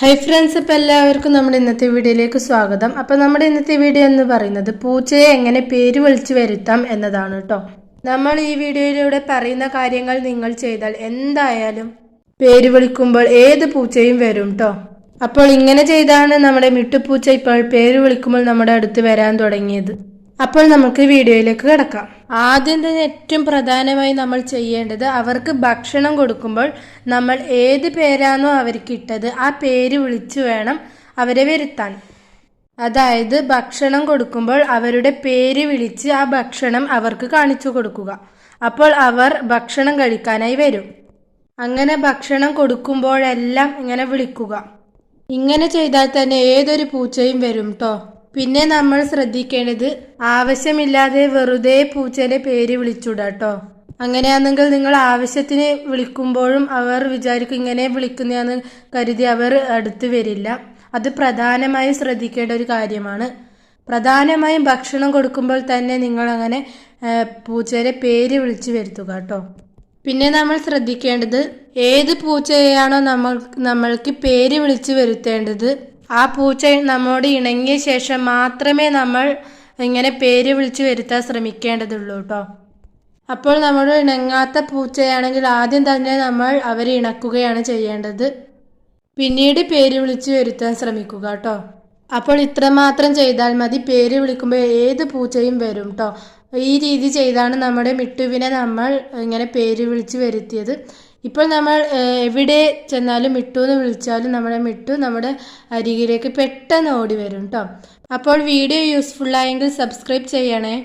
Hi friends ഇപ്പം എല്ലാവർക്കും നമ്മുടെ ഇന്നത്തെ വീഡിയോയിലേക്ക് സ്വാഗതം. അപ്പം നമ്മുടെ ഇന്നത്തെ വീഡിയോ എന്ന് പറയുന്നത് പൂച്ചയെ എങ്ങനെ പേര് വിളിച്ചു വരുത്താം എന്നതാണ് കേട്ടോ. നമ്മൾ ഈ വീഡിയോയിലൂടെ പറയുന്ന കാര്യങ്ങൾ നിങ്ങൾ ചെയ്താൽ എന്തായാലും പേര് വിളിക്കുമ്പോൾ ഏത് പൂച്ചയും വരും കേട്ടോ അപ്പോൾ ഇങ്ങനെ ചെയ്താണ് നമ്മുടെ മിട്ടുപൂച്ച ഇപ്പോൾ പേര് വിളിക്കുമ്പോൾ നമ്മുടെ അടുത്ത് വരാൻ തുടങ്ങിയത്. അപ്പോൾ നമുക്ക് വീഡിയോയിലേക്ക് കിടക്കാം. ആദ്യം തന്നെ ഏറ്റവും പ്രധാനമായി നമ്മൾ ചെയ്യേണ്ടത് അവർക്ക് ഭക്ഷണം കൊടുക്കുമ്പോൾ നമ്മൾ ഏത് പേരാണോ അവർക്ക് ഇട്ടത് ആ പേര് വിളിച്ചു വേണം അവരെ വരുത്താൻ. അതായത് ഭക്ഷണം കൊടുക്കുമ്പോൾ അവരുടെ പേര് വിളിച്ച് ആ ഭക്ഷണം അവർക്ക് കാണിച്ചു കൊടുക്കുക. അപ്പോൾ അവർ ഭക്ഷണം കഴിക്കാനായി വരും. അങ്ങനെ ഭക്ഷണം കൊടുക്കുമ്പോഴെല്ലാം ഇങ്ങനെ വിളിക്കുക. ഇങ്ങനെ ചെയ്താൽ തന്നെ ഏതൊരു പൂച്ചയും വരും ട്ടോ. പിന്നെ നമ്മൾ ശ്രദ്ധിക്കേണ്ടത് ആവശ്യമില്ലാതെ വെറുതെ പൂച്ചേനെ പേര് വിളിച്ചുടാട്ടോ അങ്ങനെയാണെങ്കിൽ നിങ്ങൾ ആവശ്യത്തിന് വിളിക്കുമ്പോഴും അവർ വിചാരിക്കും ഇങ്ങനെ വിളിക്കുന്നതെന്ന് കരുതി അവർ അടുത്ത് വരില്ല. അത് പ്രധാനമായും ശ്രദ്ധിക്കേണ്ട ഒരു കാര്യമാണ്. പ്രധാനമായും ഭക്ഷണം കൊടുക്കുമ്പോൾ തന്നെ നിങ്ങൾ അങ്ങനെ പൂച്ചേനെ പേര് വിളിച്ചു വരുത്തുക കേട്ടോ പിന്നെ നമ്മൾ ശ്രദ്ധിക്കേണ്ടത് ഏത് പൂച്ചയാണോ നമ്മൾ നമ്മൾക്ക് പേര് വിളിച്ചു വരുത്തേണ്ടത് ആ പൂച്ച നമ്മോട് ഇണങ്ങിയ ശേഷം മാത്രമേ നമ്മൾ ഇങ്ങനെ പേര് വിളിച്ചു വരുത്താൻ ശ്രമിക്കേണ്ടതുള്ളൂ കേട്ടോ. അപ്പോൾ നമ്മൾ ഇണങ്ങാത്ത പൂച്ചയാണെങ്കിൽ ആദ്യം തന്നെ നമ്മൾ അവരെ ഇണക്കുകയാണ് ചെയ്യേണ്ടത്. പിന്നീട് പേര് വിളിച്ച് വരുത്താൻ ശ്രമിക്കുക കേട്ടോ. അപ്പോൾ ഇത്രമാത്രം ചെയ്താൽ മതി. പേര് വിളിക്കുമ്പോൾ ഏത് പൂച്ചയും വരും കേട്ടോ. ഈ രീതി ചെയ്താണ് നമ്മുടെ മിട്ടുവിനെ നമ്മൾ ഇങ്ങനെ പേര് വിളിച്ച് വരുത്തിയത്. ഇപ്പോൾ നമ്മൾ എവിടെ ചെന്നാലും മിട്ടു എന്ന് വിളിച്ചാലും നമ്മുടെ മിട്ടു നമ്മുടെ അരികിലേക്ക് പെട്ടെന്ന് ഓടി വരും കേട്ടോ അപ്പോൾ വീഡിയോ ആയെങ്കിൽ സബ്സ്ക്രൈബ് ചെയ്യണേ.